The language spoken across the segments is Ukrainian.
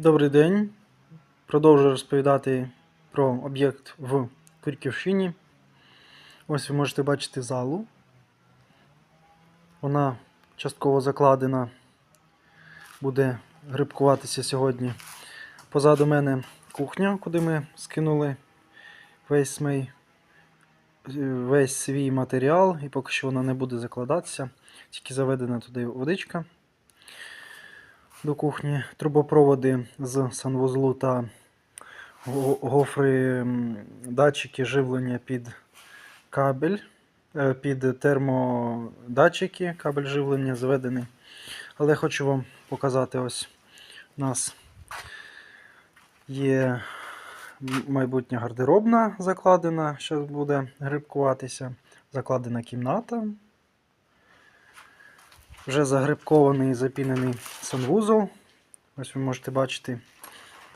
Добрий день. Продовжую розповідати про об'єкт в Турківщині. Ось ви можете бачити залу. Вона частково закладена, буде грибкуватися сьогодні. Позаду мене кухня, куди ми скинули весь, мій, весь свій матеріал, і поки що вона не буде закладатися, тільки заведена туди водичка до кухні, трубопроводи з санвузлу та го- гофри датчики живлення під кабель, е, під термодатчики, кабель живлення заведений. Але хочу вам показати, ось у нас є майбутня гардеробна закладена, що буде грибкуватися, закладена кімната. Вже загрибкований і запінений санвузол. Ось ви можете бачити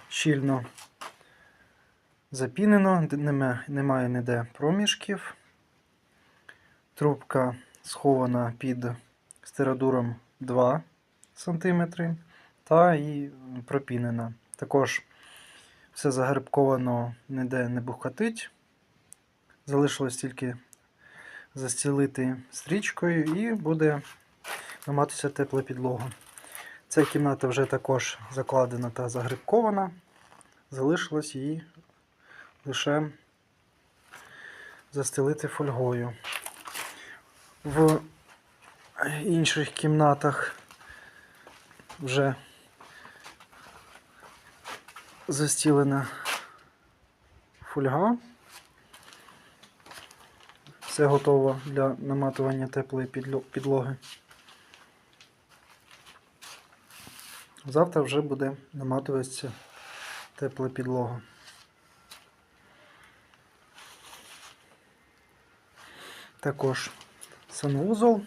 щільно запінено, немає ніде проміжків. Трубка схована під стиродуром 2 см та і пропінена. Також все загрибковано, ніде не бухкатить. Залишилось тільки застілити стрічкою і буде наматися тепла підлога. Ця кімната вже також закладена та загрибкована. Залишилось її лише застелити фольгою. В інших кімнатах вже застілена фольга. Все готово для наматування теплої підлоги. Завтра вже буде наматуватися тепла підлога. Також санвузол.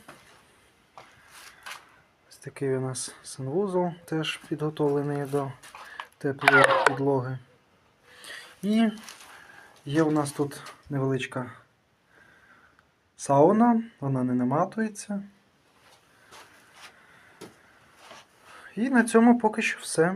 Ось такий у нас санвузол теж підготовлений до теплої підлоги. І є у нас тут невеличка сауна, вона не наматується. І на цьому поки що все.